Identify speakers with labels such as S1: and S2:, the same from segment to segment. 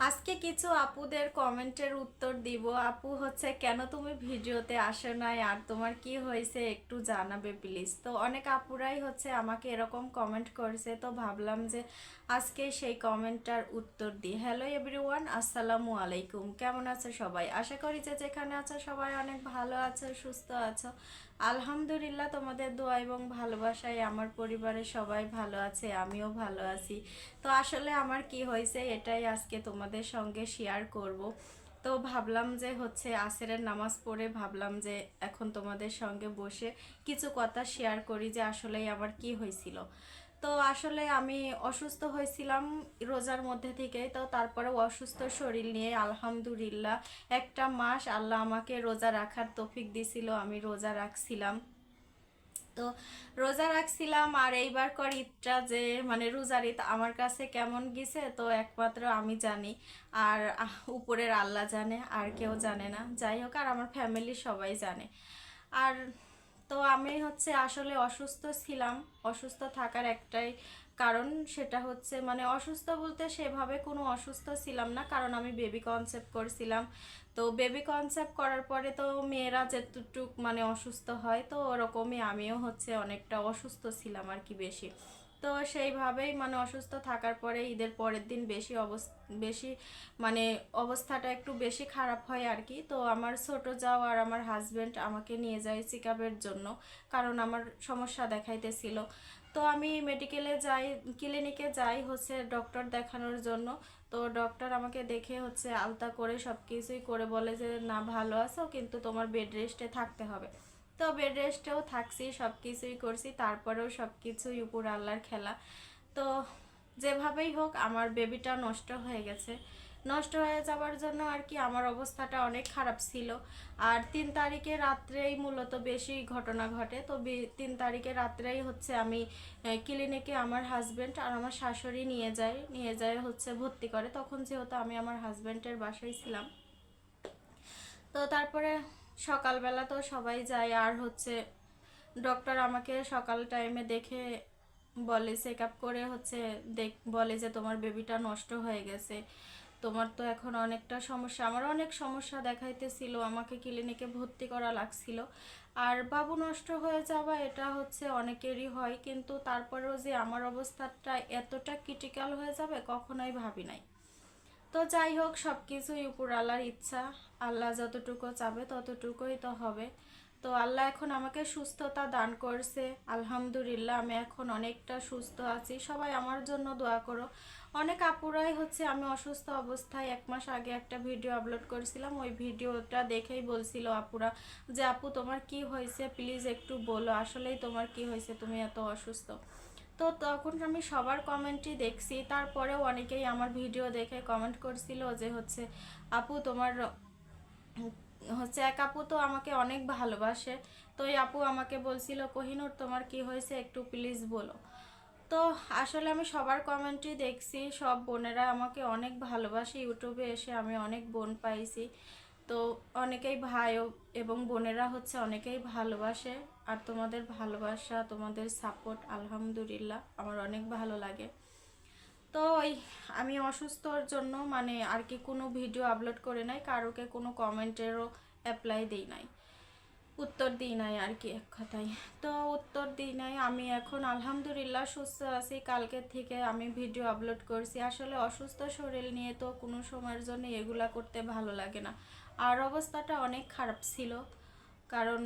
S1: আজকে কিছু আপুদের কমেন্টের উত্তর দিব। আপু হচ্ছে, কেন তুমি ভিডিওতে আসো নাই? আর তোমার কি হয়েছে? একটু জানাবে প্লিজ তো অনেক আপুরাই হচ্ছে আমাকে এরকম কমেন্ট করেছে। তো ভাবলাম যে আজকে সেই কমেন্টটার উত্তর দিই। হ্যালো এভরিওয়ান আসসালামু আলাইকুম। কেমন আছো সবাই? আশা করি যে যেখানে আছো সবাই অনেক ভালো আছো, সুস্থ আছো। আলহামদুলিল্লাহ তোমাদের দোয়া এবং ভালোবাসায় আমার পরিবারের সবাই ভালো আছে, আমিও ভালো আছি। তো আসলে আমার কি হয়েছে এটাই আজকে তোমাদের সঙ্গে শেয়ার করব। তো ভাবলাম যে হচ্ছে আসরের নামাজ পড়ে ভাবলাম যে এখন তোমাদের সঙ্গে বসে কিছু কথা শেয়ার করি যে আসলেই আমার কি হয়েছিল। তো আসলে আমি অসুস্থ হয়েছিলাম রোজার মধ্যে থেকে, তো তারপরে অসুস্থ শরীর নিয়ে আলহামদুলিল্লাহ একটা মাস আল্লাহ আমাকে রোজা রাখার তৌফিক দিছিল, আমি রোজা রাখছিলাম। তো রোজা রাখছিলাম আর এইবার কর ঈদটা যে মানে রোজার ঈদ আমার কাছে কেমন গেছে, তো একমাত্র আমি জানি। আর উপরের আল্লাহ জানে, আর কেউ জানে না। যাই হোক, আর আমার ফ্যামিলি সবাই জানে। আর তো আমি হচ্ছে আসলে অসুস্থ ছিলাম, অসুস্থ থাকার একটাই কারণ সেটা হচ্ছে মানে অসুস্থ বলতে সেভাবে কোনো অসুস্থ ছিলাম না, কারণ আমি বেবি কনসেপ্ট করছিলাম। তো বেবি কনসেপ্ট করার পরে তো মেয়েরা যেটুক মানে অসুস্থ হয়, তো ওরকমই আমিও হচ্ছে অনেকটা অসুস্থ ছিলাম আর কি বেশি। তো সেইভাবেই মানে অসুস্থ থাকার পরে ঈদের পরের দিন বেশি অবস- বেশি মানে অবস্থাটা একটু বেশি খারাপ হয় আর কি। তো আমার ছোট যাও আর আমার হাজব্যান্ড আমাকে নিয়ে যায় চেক জন্য, কারণ আমার সমস্যা দেখাইতেছিল। তো আমি মেডিকেলে যাই ক্লিনিকে যাই হচ্ছে ডক্টর দেখানোর জন্য। তো ডক্টর আমাকে দেখে হচ্ছে আলতা করে সব কিছুই করে বলে যে, না, ভালো আছো, কিন্তু তোমার বেড রেস্টে থাকতে হবে। তো বেড রেস্টেও থাকছি সব কিছুই করছি, তারপরেও সব কিছুই উপর আল্লাহর খেলা। তো যেভাবেই হোক, আমার বেবিটা নষ্ট হয়ে গেছে। নষ্ট হয়ে যাওয়ার জন্য আর কি আমার অবস্থাটা অনেক খারাপ ছিল। আর তিন তারিখে রাত্রেই মূলত বেশি ঘটনা ঘটে। তো তিন তারিখে রাত্রেই হচ্ছে আমি ক্লিনিকে আমার হাজব্যান্ড আর আমার শাশুড়ি নিয়ে যায় নিয়ে যায় হচ্ছে ভর্তি করে। তখন যেহেতু আমি আমার হাজব্যান্ডের বাসায় ছিলাম। তো তারপরে সকালবেলা তো সবাই যায়, আর হচ্ছে ডক্টর আমাকে সকাল টাইমে দেখে বলে চেক আপ করে হচ্ছে দেখ, বলে যে তোমার বেবিটা নষ্ট হয়ে গেছে। তোমার তো এখন অনেকটা সমস্যা। আমার অনেক সমস্যা দেখাইতেছিল, আমাকে ক্লিনিকে ভর্তি করা লাগছিল। আর বাবু নষ্ট হয়ে যাওয়া এটা হচ্ছে অনেকেরই হয়, কিন্তু তারপরেও যে আমার অবস্থাটা এতটা ক্রিটিক্যাল হয়ে যাবে, কখনোই ভাবি নাই। তো যাই হোক সব কিছুই উপর আল্লাহর ইচ্ছা। আল্লাহ যতটুকু চাবে ততটুকুই তো হবে। তো আল্লাহ এখন আমাকে সুস্থতা দান করছে। আলহামদুলিল্লাহ, আমি এখন অনেকটা সুস্থ আছি। সবাই আমার জন্য দোয়া করো। অনেক আপুরাই হচ্ছে, আমি অসুস্থ অবস্থায় এক মাস আগে একটা ভিডিও আপলোড করেছিলাম। ওই ভিডিওটা দেখেই বলছিল আপুরা যে, আপু, তোমার কি হয়েছে? প্লিজ একটু বলো। আসলেই তোমার কি হয়েছে? তুমি এত অসুস্থ। তো তখন আমি সবার কমেন্টই দেখছি। তারপরেও অনেকেই আমার ভিডিও দেখে কমেন্ট করছিল যে হচ্ছে, আপু, তোমার, হচ্ছে এক আপু তো আমাকে অনেক ভালোবাসে। তো এই আপু আমাকে বলছিল, কোহিনুর, তোমার কি হয়েছে একটু প্লিজ বলো। তো আসলে আমি সবার কমেন্টই দেখছি। সব বোনেরা আমাকে অনেক ভালোবাসে। ইউটিউবে এসে আমি অনেক বোন পাইছি। তো অনেকেই ভাইও এবং বোনেরা হচ্ছে অনেকেই ভালোবাসে। আর তোমাদের ভালোবাসা, তোমাদের সাপোর্ট আলহামদুলিল্লাহ, আমার অনেক ভালো লাগে। তো ওই আমি অসুস্থর জন্য মানে আর কি কোনো ভিডিও আপলোড করে নাই, কারোকে কোনো কমেন্টেরও অ্যাপ্লাই দিই নাই। উত্তর দিই নাই আর কি এক কথায়। তো উত্তর দিই নাই, আমি এখন আলহামদুলিল্লাহ সুস্থ আছি কালকের থেকে আমি ভিডিও আপলোড করছি। আসলে অসুস্থ শরীর নিয়ে তো কোনো সময়ের জন্য এগুলা করতে ভালো লাগে না। আর অবস্থাটা অনেক খারাপ ছিল, কারণ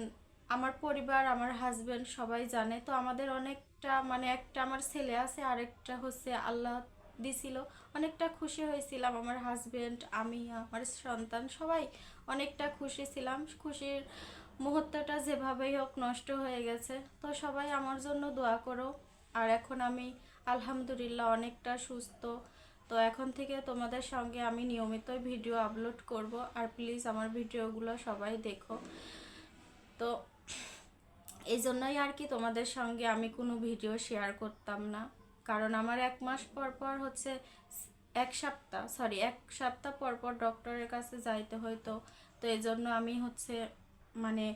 S1: আমার পরিবার, আমার হাজবেন্ড সবাই জানে। তো আমাদের অনেকটা মানে একটা আমার ছেলে আছে, আরেকটা হচ্ছে আল্লাহ দিছিল। অনেকটা খুশি হয়েছিলাম আমার হাজবেন্ড আমি, আমার সন্তান সবাই অনেকটা খুশি ছিলাম। খুশির মুহূর্তটা যেভাবেই হোক নষ্ট হয়ে গেছে। তো সবাই আমার জন্য দোয়া করো। আর এখন আমি আলহামদুলিল্লাহ অনেকটা সুস্থ। তো এখন থেকে তোমাদের সঙ্গে আমি নিয়মিতই ভিডিও আপলোড করব। আর প্লিজ আমার ভিডিওগুলো সবাই দেখো। তো এই জন্যই আর কি তোমাদের সঙ্গে আমি কোনো ভিডিও শেয়ার করতাম না। কারণ আমার এক মাস পর পর হচ্ছে এক সপ্তাহ সরি এক সপ্তাহ পর পর ডক্টরের কাছে যাইতে হইতো। তো এই জন্য আমি হচ্ছে মানে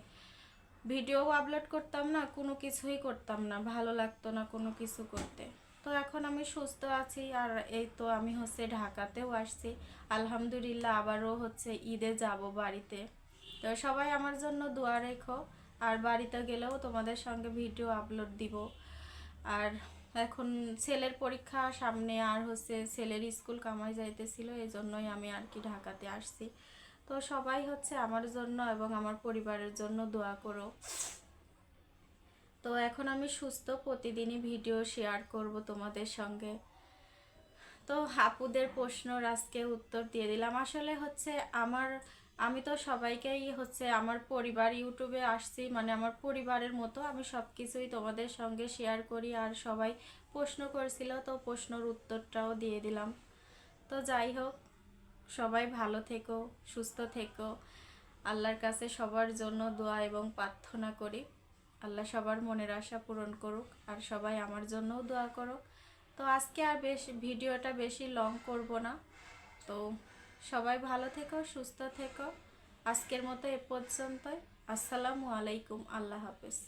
S1: ভিডিও আপলোড করতাম না, কোনো কিছুই করতাম না, ভালো লাগতো না কোনো কিছু করতে। তো এখন আমি সুস্থ আছি আর এই তো আমি হচ্ছে ঢাকাতেও আসছি। আলহামদুলিল্লাহ আবারও হচ্ছে ঈদে যাব বাড়িতে। তো সবাই আমার জন্য দোয়া রেখো। আর বাড়িতে গেলেও তোমাদের সঙ্গে ভিডিও আপলোড দিব। আর এখন ছেলের পরীক্ষা সামনে আর হচ্ছে ছেলের স্কুল কামাই যাইতেছিল এই জন্যই আমি আর কি ঢাকাতে আসছি। তো সবাই হচ্ছে আমার জন্য এবং আমার পরিবারের জন্য দোয়া করো। তো এখন আমি সুস্থ প্রতিদিনই ভিডিও শেয়ার করব তোমাদের সঙ্গে। তো আপুদের প্রশ্নর আজকে উত্তর দিয়ে দিলাম। আসলে হচ্ছে আমার আমি তো সবাইকেই হচ্ছে আমার পরিবার ইউটিউবে আসছি মানে আমার পরিবারের মতো আমি সব কিছুই তোমাদের সঙ্গে শেয়ার করি আর সবাই প্রশ্ন করেছিল, তো প্রশ্নর উত্তরটাও দিয়ে দিলাম। তো যাই হোক, সবাই ভালো থেকো, সুস্থ থেকো। আল্লাহর কাছে সবার জন্য দোয়া এবং প্রার্থনা করি। আল্লাহ সবার মনের আশা পূরণ করুক আর সবাই আমার জন্যও দোয়া করো। তো আজকে আর বেশ, ভিডিওটা বেশি লং করব না। তো সবাই ভালো থেকো সুস্থ থেকো। আজকের মতো এ পর্যন্তই। আসসালামু আলাইকুম আল্লাহ হাফেজ।